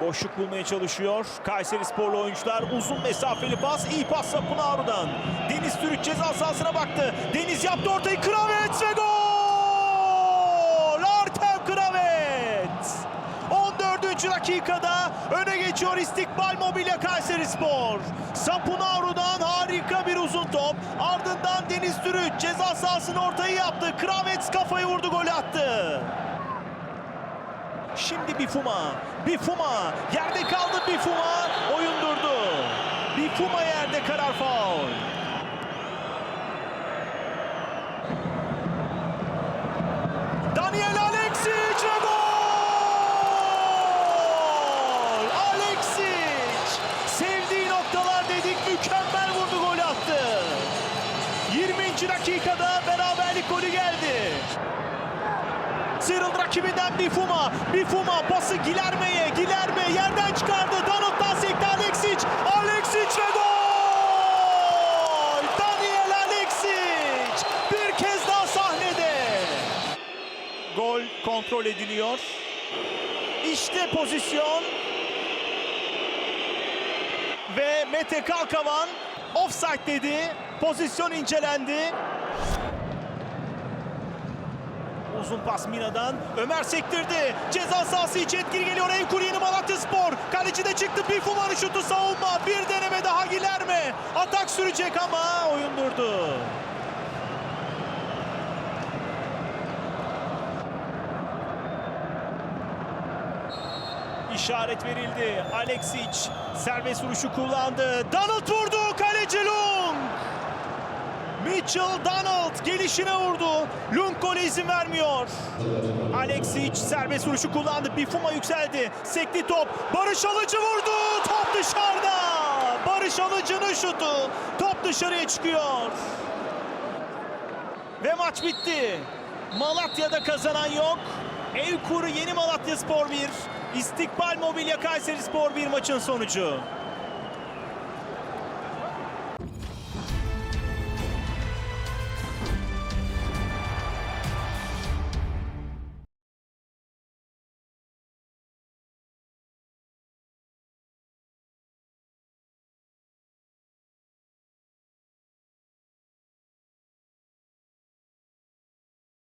Boşluk bulmaya çalışıyor. Kayseri sporlu oyuncular uzun mesafeli pas. iyi pas Pınar'dan. Deniz Türüç ceza sahasına baktı. Deniz yaptı ortayı. Kravet ve gol! Artem Kravet! 14. dakikada öne geçiyor İstikbal Mobilya Kayseri Spor. Sapunaru'dan harika bir uzun top. Ardından Deniz Türüç ceza sahasının ortayı yaptı. Kravet kafayı vurdu golü attı. Şimdi Bifuma. Bifuma. Yerde kaldı Bifuma. Oyun durdu. Bifuma yerde karar faul. Daniel Alexic ve gol! Alexic! Sevdiği noktalar dedik mükemmel vurdu gol attı. 20. dakikada beraberlik golü geldi. Sıyrıldı rakibinden Bifuma. Bifuma pası Gilerme'ye. Gilerme yerden çıkardı. Danot'tan sekti Alexic. Alexic ve gol! Daniel Alexic bir kez daha sahnede. Gol kontrol ediliyor. İşte pozisyon. Ve Mete Kalkavan offside dedi. Pozisyon incelendi. Uzun pas Mina'dan. Ömer sektirdi. Ceza sahası içi etkili geliyor. Evkur yeni Malatya Spor. Kaleci de çıktı. Bifuma'nın şutu savunma. Bir deneme daha Gilerme. Atak sürecek ama oyun durdu. İşaret verildi. Alexic serbest vuruşu kullandı. Donald vurdu. Kaleci Lung. Mitchell Donald gelişine vurdu. Lung gole izin vermiyor. Alexic serbest vuruşu kullandı. Bifuma yükseldi. Sekti top. Barış Alıcı vurdu. Top dışarıda. Barış Alıcı'nın şutu. Top dışarıya çıkıyor. Ve maç bitti. Malatya'da kazanan yok. Evkuru Yeni Malatya Spor 1. İstikbal Mobilya Kayseri Spor 1 maçın sonucu.